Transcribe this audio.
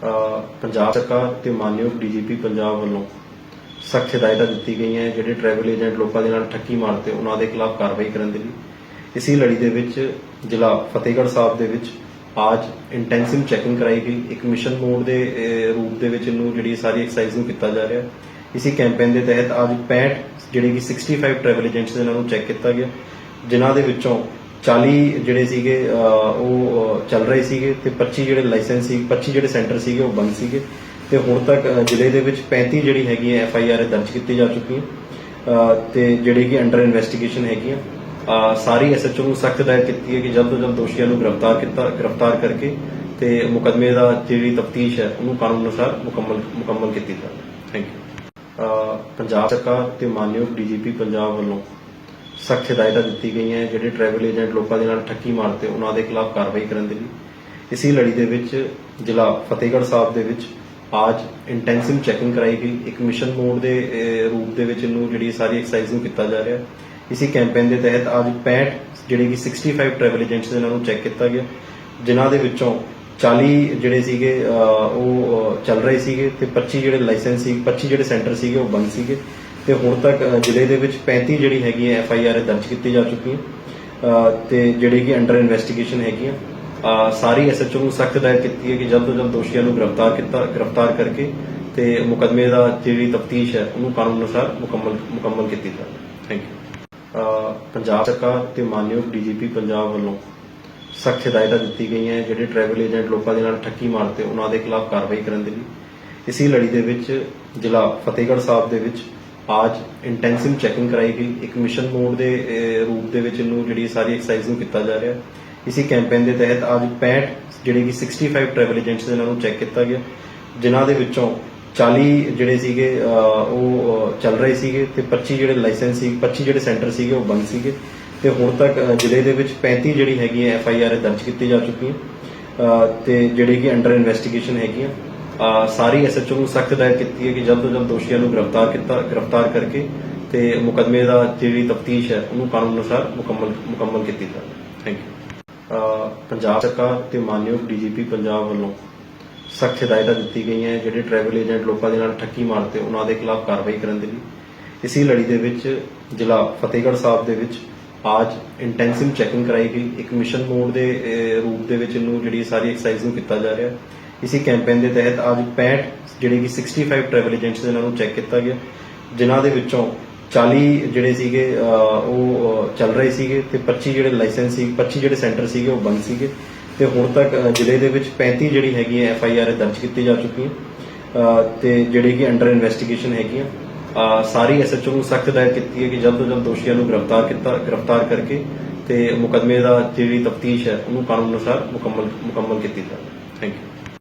ਪੰਜਾਬ ਸਰਕਾਰ ਤੇ ਮਾਨਯੋਗ ਡੀਜੀਪੀ ਪੰਜਾਬ ਵੱਲੋਂ ਸਖਤ ਹਦਾਇਤਾਂ ਦਿੱਤੀ ਗਈਆਂ ਹੈ, ਜਿਹੜੇ ਟਰੈਵਲ ਏਜੰਟ ਲੋਕਾਂ ਦੇ ਨਾਲ ਠੱਗੀ ਮਾਰਦੇ ਉਹਨਾਂ ਦੇ ਖਿਲਾਫ ਕਾਰਵਾਈ ਕਰਨ ਦੇ ਲਈ। ਇਸੇ ਲੜੀ ਦੇ ਵਿੱਚ ਜ਼ਿਲ੍ਹਾ ਫਤਿਹਗੜ੍ਹ ਸਾਹਿਬ ਦੇ ਵਿੱਚ ਅੱਜ ਇੰਟੈਂਸਿਵ ਚੈਕਿੰਗ ਕਰਾਈ ਗਈ। ਇੱਕ ਮਿਸ਼ਨ ਮੋਡ ਦੇ ਰੂਪ ਦੇ ਵਿੱਚ ਇਹਨੂੰ ਜਿਹੜੀ ਸਾਰੀ ਐਕਸਰਸਾਈਜ਼ ਨੂੰ ਕੀਤਾ ਜਾ ਰਿਹਾ। ਇਸੇ ਕੈਂਪੇਨ ਦੇ ਤਹਿਤ ਅੱਜ 65 ਜਿਹੜੇ ਕਿ 65 ਟਰੈਵਲ ਏਜੰਟਸ ਇਹਨਾਂ ਨੂੰ ਚੈੱਕ ਕੀਤਾ ਗਿਆ, ਜਿਨ੍ਹਾਂ ਦੇ ਵਿੱਚੋਂ 40 ਜਿਹੜੇ ਸੀਗੇ ਉਹ ਚੱਲ ਰਹੇ ਸੀਗੇ ਤੇ 25 ਜਿਹੜੇ ਲਾਇਸੈਂਸ ਸੀ 25 ਜਿਹੜੇ ਸੈਂਟਰ ਸੀਗੇ ਉਹ ਬੰਦ ਸੀਗੇ ਤੇ ਹੁਣ ਤੱਕ ਅਹ, ਜ਼ਿਲ੍ਹੇ ਦੇ ਵਿੱਚ 35 ਜਿਹੜੀ ਹੈਗੀ ਹੈ ਐਫ ਆਈ ਆਰ ਦਰਜ ਕੀਤੀ ਜਾ ਚੁੱਕੀ ਹੈ ਤੇ ਜਿਹੜੇ ਕਿ ਅੰਡਰ ਇਨਵੈਸਟੀਗੇਸ਼ਨ ਹੈਗੀਆਂ ਅਹ, ਸਾਰੀ ਐਸਐਚਓ ਨੂੰ ਸਖਤ ਹਦਾਇਤ ਕੀਤੀ ਹੈ ਕਿ ਜਲਦ ਤੋਂ ਜਲਦ ਦੋਸ਼ੀਆਂ ਨੂੰ ਗ੍ਰਿਫਤਾਰ ਕੀਤਾ ਗ੍ਰਿਫਤਾਰ ਕਰਕੇ ਤੇ ਮੁਕਦਮੇ ਦਾ ਜਿਹੜੀ ਤਫਤੀਸ਼ ਹੈ ਉਹਨੂੰ ਕਾਨੂੰਨ ਅਨੁਸਾਰ ਮੁਕੰਮਲ ਮੁਕੰਮਲ ਕੀਤੀ ਜਾਵੇ। ਥੈਂਕ ਯੂ ਪੰਜਾਬ ਸਰਕਾਰ ਤੇ ਮਾਨਯੋਗ ਡੀਜੀਪੀ ਪੰਜਾਬ ਵੱਲੋਂ ਸਖਤ ਹਦਾਇਤਾਂ ਦਿੱਤੀ ਗਈਆਂ ਜਿਹੜੇ ਟਰੈਵਲ ਏਜੰਟ ਲੋਕਾਂ ਦੇ ਨਾਲ ਠੱਗੀ ਮਾਰਦੇ, ਉਹਨਾਂ ਦੇ ਖਿਲਾਫ ਕਾਰਵਾਈ ਕਰਨ ਦੇ ਲਈ। ਇਸੇ ਲੜੀ ਦੇ ਵਿੱਚ ਜ਼ਿਲ੍ਹਾ ਫਤਿਹਗੜ੍ਹ ਸਾਹਿਬ ਦੇ ਵਿੱਚ ਅੱਜ ਇੰਟੈਂਸਿਵ ਚੈਕਿੰਗ ਕਰਾਈ ਗਈ। ਇੱਕ ਮਿਸ਼ਨ ਮੋਡ ਦੇ ਰੂਪ ਦੇ ਵਿੱਚ ਇਹਨੂੰ ਜਿਹੜੀ ਸਾਰੀ ਐਕਸਰਸਾਈਜ਼ ਨੂੰ ਕੀਤਾ ਜਾ ਰਿਹਾ ਇਸੇ ਕੈਂਪੇਨ ਦੇ ਤਹਿਤ ਅੱਜ 65 ਜਿਹੜੇ ਕਿ 65 ਟਰੈਵਲ ਏਜੰਟਸ ਇਹਨਾਂ ਨੂੰ ਚੈੱਕ ਕੀਤਾ ਗਿਆ। ਜਿਨ੍ਹਾਂ ਦੇ ਵਿੱਚੋਂ 40 ਜਿਹੜੇ ਸੀਗੇ ਉਹ ਚੱਲ ਰਹੇ ਸੀਗੇ ਤੇ 25 ਜਿਹੜੇ ਲਾਇਸੈਂਸ ਸੀ 25 ਜਿਹੜੇ ਸੈਂਟਰ ਸੀਗੇ, ਉਹ ਬੰਦ ਸੀਗੇ। ਤੇ ਹੁਣ ਤੱਕ ਜ਼ਿਲ੍ਹੇ ਦੇ ਵਿੱਚ 35 ਜਿਹੜੀ ਹੈਗੀ ਹੈ ਐਫ ਆਈ ਆਰ ਦਰਜ ਕੀਤੀ ਜਾ ਚੁੱਕੀ ਹੈ। ਤੇ ਜਿਹੜੇ ਕਿ ਅੰਡਰ ਇਨਵੈਸਟੀਗੇਸ਼ਨ ਹੈਗੀਆਂ ਸਾਰੀ ਐਸਐਚਓ ਨੂੰ ਸਖਤ ਹਦਾਇਤ ਕੀਤੀ ਹੈ ਕਿ ਜਲਦ ਤੋਂ ਜਲਦ ਦੋਸ਼ੀਆਂ ਨੂੰ ਗ੍ਰਿਫਤਾਰ ਕੀਤਾ, ਗ੍ਰਿਫਤਾਰ ਕਰਕੇ ਤੇ ਮੁਕਦਮੇ ਦਾ ਜਿਹੜੀ ਤਫਤੀਸ਼ ਹੈ, ਉਹਨੂੰ ਕਾਨੂੰਨ ਅਨੁਸਾਰ ਮੁਕੰਮਲ ਮੁਕੰਮਲ ਕੀਤੀ ਜਾਵੇ ਥੈਂਕ ਯੂ ਪੰਜਾਬ ਸਰਕਾਰ ਤੇ ਮਾਨਯੋਗ ਡੀਜੀਪੀ ਪੰਜਾਬ ਵੱਲੋਂ ਸਖਤ ਹਦਾਇਤਾਂ ਦਿੱਤੀ ਗਈਆਂ ਹੈ, ਜਿਹੜੇ ਟਰੈਵਲ ਏਜੰਟ ਲੋਕਾਂ ਦੇ ਨਾਲ ਠੱਗੀ ਮਾਰਦੇ, ਉਹਨਾਂ ਦੇ ਖਿਲਾਫ ਕਾਰਵਾਈ ਕਰਨ ਦੇ ਲਈ। ਇਸੇ ਲੜੀ ਦੇ ਵਿੱਚ ਜ਼ਿਲ੍ਹਾ ਫਤਿਹਗੜ੍ਹ ਸਾਹਿਬ ਦੇ ਵਿੱਚ ਅੱਜ ਇੰਟੈਂਸਿਵ ਚੈਕਿੰਗ ਕਰਾਈ ਗਈ। ਇੱਕ ਮਿਸ਼ਨ ਮੋਡ ਦੇ ਰੂਪ ਦੇ ਵਿੱਚ ਇਹਨੂੰ ਜਿਹੜੀ ਸਾਰੀ ਐਕਸਰਸਾਈਜ਼ ਨੂੰ ਕੀਤਾ ਜਾ ਰਿਹਾ। ਇਸੇ ਕੈਂਪੇਨ ਦੇ ਤਹਿਤ ਅੱਜ 65 ਜਿਹੜੇ ਕਿ 65 ਟਰੈਵਲ ਏਜੰਟਸ ਇਹਨਾਂ ਨੂੰ ਚੈੱਕ ਕੀਤਾ ਗਿਆ। ਜਿਨ੍ਹਾਂ ਦੇ ਵਿੱਚੋਂ 40 ਜਿਹੜੇ ਸੀਗੇ ਉਹ ਚੱਲ ਰਹੇ ਸੀਗੇ ਤੇ 25 ਜਿਹੜੇ ਲਾਇਸੈਂਸ ਸੀ 25 ਜਿਹੜੇ ਸੈਂਟਰ ਸੀਗੇ ਉਹ ਬੰਦ ਸੀਗੇ। ਤੇ ਹੁਣ ਤੱਕ ਜ਼ਿਲ੍ਹੇ ਦੇ ਵਿੱਚ 35 ਜਿਹੜੀ ਹੈਗੀ ਹੈ ਐਫ ਆਈ ਆਰ ਦਰਜ ਕੀਤੀ ਜਾ ਚੁੱਕੀ ਹੈ। ਅਹ, ਤੇ ਜਿਹੜੇ ਕਿ ਅੰਡਰ ਇਨਵੈਸਟੀਗੇਸ਼ਨ ਹੈਗੀਆਂ। ਸਾਰੀ ਐਸਐਚਓ ਨੂੰ ਸਖਤ ਹਦਾਇਤ ਕੀਤੀ ਹੈ ਕਿ ਜਲਦ ਤੋਂ ਜਲਦ ਦੋਸ਼ੀਆਂ ਨੂੰ ਗ੍ਰਿਫਤਾਰ ਕੀਤਾ, ਗ੍ਰਿਫਤਾਰ ਕਰਕੇ ਤੇ ਮੁਕਦਮੇ ਦਾ ਜਿਹੜੀ ਤਫਤੀਸ਼ ਹੈ, ਉਹਨੂੰ ਕਾਨੂੰਨ ਅਨੁਸਾਰ ਮੁਕੰਮਲ ਮੁਕੰਮਲ ਕੀਤੀ ਜਾਵੇ ਥੈਂਕ ਯੂ ਪੰਜਾਬ ਸਰਕਾਰ ਤੇ ਮਾਨਯੋਗ ਡੀਜੀਪੀ ਪੰਜਾਬ ਵੱਲੋਂ ਸਖਤ ਹਦਾਇਤਾਂ ਦਿੱਤੀ ਗਈਆਂ ਹੈ, ਜਿਹੜੇ ਟਰੈਵਲ ਏਜੰਟ ਲੋਕਾਂ ਦੇ ਨਾਲ ਠੱਗੀ ਮਾਰਦੇ, ਉਹਨਾਂ ਦੇ ਖਿਲਾਫ ਕਾਰਵਾਈ ਕਰਨ ਦੇ ਲਈ। ਇਸੇ ਲੜੀ ਦੇ ਵਿੱਚ ਜ਼ਿਲ੍ਹਾ ਫਤਿਹਗੜ੍ਹ ਸਾਹਿਬ ਦੇ ਵਿੱਚ ਅੱਜ ਇੰਟੈਂਸਿਵ ਚੈਕਿੰਗ ਕਰਾਈ ਗਈ। ਇੱਕ ਮਿਸ਼ਨ ਮੋਡ ਦੇ ਰੂਪ ਦੇ ਵਿੱਚ ਇਹਨੂੰ ਜਿਹੜੀ ਸਾਰੀ ਐਕਸਰਸਾਈਜ਼ ਨੂੰ ਕੀਤਾ ਜਾ ਰਿਹਾ ਇਸੇ ਕੈਂਪੇਨ ਦੇ ਤਹਿਤ ਅੱਜ 65 ਜਿਹੜੇ ਕਿ 65 ਟਰੈਵਲ ਏਜੰਟਸ ਇਹਨਾਂ ਨੂੰ ਚੈੱਕ ਕੀਤਾ ਗਿਆ ਜਿਨ੍ਹਾਂ ਦੇ ਵਿੱਚੋਂ 40 ਜਿਹੜੇ ਸੀਗੇ ਉਹ ਚੱਲ ਰਹੇ ਸੀਗੇ ਤੇ 25 ਜਿਹੜੇ ਲਾਇਸੈਂਸ ਸੀ 25 ਜਿਹੜੇ ਸੈਂਟਰ ਸੀਗੇ ਉਹ ਬੰਦ ਸੀਗੇ ਤੇ ਹੁਣ ਤੱਕ ਜ਼ਿਲ੍ਹੇ ਦੇ ਵਿੱਚ 35 ਜਿਹੜੀ ਹੈਗੀ ਐਫ ਆਈ ਆਰ ਦਰਜ ਕੀਤੀ ਜਾ ਚੁੱਕੀ ਹੈ ਅਹ, ਤੇ ਜਿਹੜੇ ਕਿ ਅੰਡਰ ਇਨਵੈਸਟੀਗੇਸ਼ਨ ਹੈਗੀਆਂ ਅਹ, ਸਾਰੀ ਐਸਐਚਓ ਨੂੰ ਸਖਤ ਹਦਾਇਤ ਕੀਤੀ ਹੈ ਕਿ ਜਲਦ ਤੋਂ ਜਲਦ ਦੋਸ਼ੀਆਂ ਨੂੰ ਗ੍ਰਿਫਤਾਰ ਕੀਤਾ ਗ੍ਰਿਫਤਾਰ ਕਰਕੇ ਤੇ ਮੁਕਦਮੇ ਦਾ ਜਿਹੜੀ ਤਫਤੀਸ਼ ਹੈ ਉਹਨੂੰ ਕਾਨੂੰਨ ਅਨੁਸਾਰ ਮੁਕੰਮਲ ਮੁਕੰਮਲ ਕੀਤੀ ਜਾਵੇ। Thank you